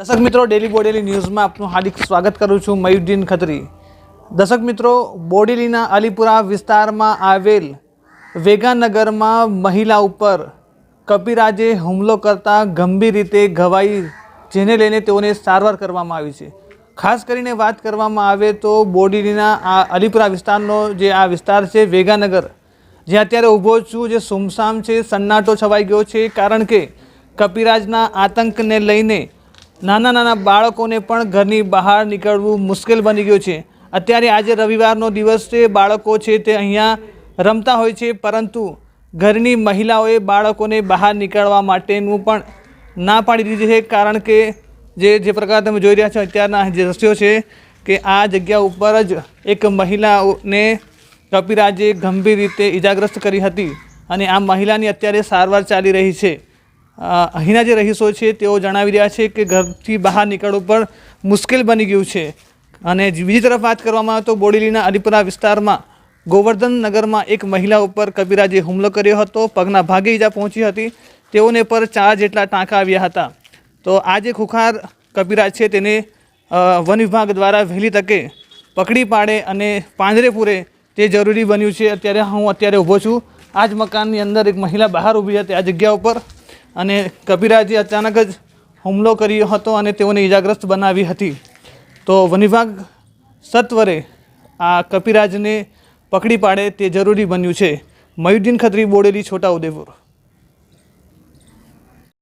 દર્શક મિત્રો ડેલી બોડેલી ન્યૂઝમાં આપનું હાર્દિક સ્વાગત કરું છું મયુદ્દીન ખત્રી. દર્શક મિત્રો, બોડેલીના અલીપુરા વિસ્તારમાં આવેલ વેગાનગરમાં મહિલા ઉપર કપિરાજે હુમલો કરતા ગંભીર રીતે ઘવાઈ જેને લઈને તેઓને સારવાર કરવામાં આવી છે. ખાસ કરીને વાત કરવામાં આવે તો બોડેલીના આ અલીપુરા વિસ્તારનો જે આ વિસ્તાર છે, વેગાનગર જે અત્યારે ઊભો છું, જે સુમસામ છે, સન્નાટો છવાઈ ગયો છે, કારણ કે કપિરાજના આતંકને લઈને નાના નાના બાળકોને પણ ઘરની બહાર નીકળવું મુશ્કેલ બની ગયું છે. અત્યારે આજે રવિવારનો દિવસ છે, બાળકો છે તે અહીંયા રમતા હોય છે, પરંતુ ઘરની મહિલાઓએ બાળકોને બહાર નીકળવા માટેનું પણ ના પાડી દીધી છે, કારણ કે જે જે પ્રકાર તમે જોઈ રહ્યા છો, અત્યારના જે દ્રશ્યો છે કે આ જગ્યા ઉપર જ એક મહિલાઓને કપિરાજે ગંભીર રીતે ઇજાગ્રસ્ત કરી હતી અને આ મહિલાની અત્યારે સારવાર ચાલી રહી છે. અહીંના જે રહીશો છે, તેઓ જણાવી રહ્યા છે કે ઘરથી બહાર નીકળવું પણ મુશ્કેલ બની ગયું છે. અને બીજી તરફ વાત કરવામાં આવે તો બોડેલીના અલીપુરા વિસ્તારમાં ગોવર્ધન નગરમાં એક મહિલા ઉપર કબીરાજે હુમલો કર્યો હતો. પગના ભાગે ઈજા પહોંચી હતી. તેઓને પર ચાર જેટલા ટાંકા આવ્યા હતા. તો આ જે ખુખાર કબીરાજ છે, તેને વન વિભાગ દ્વારા વહેલી તકે પકડી પાડે અને પાંજરે પૂરે તે જરૂરી બન્યું છે. અત્યારે હું અત્યારે ઊભો છું. આ જ મકાનની અંદર એક મહિલા બહાર ઊભી હતી. આ જગ્યા ઉપર અને કબીરાજે અચાનક જ હુમલો કર્યો હતો અને તેઓને ઈજાગ્રસ્ત બનાવી હતી. તો વનિભાગ સત્વરે આ કપિરાજને પકડી પાડે તે જરૂરી બન્યું છે. મયુદ્દીન ખત્રી, બોડેલી છોટાઉદેપુર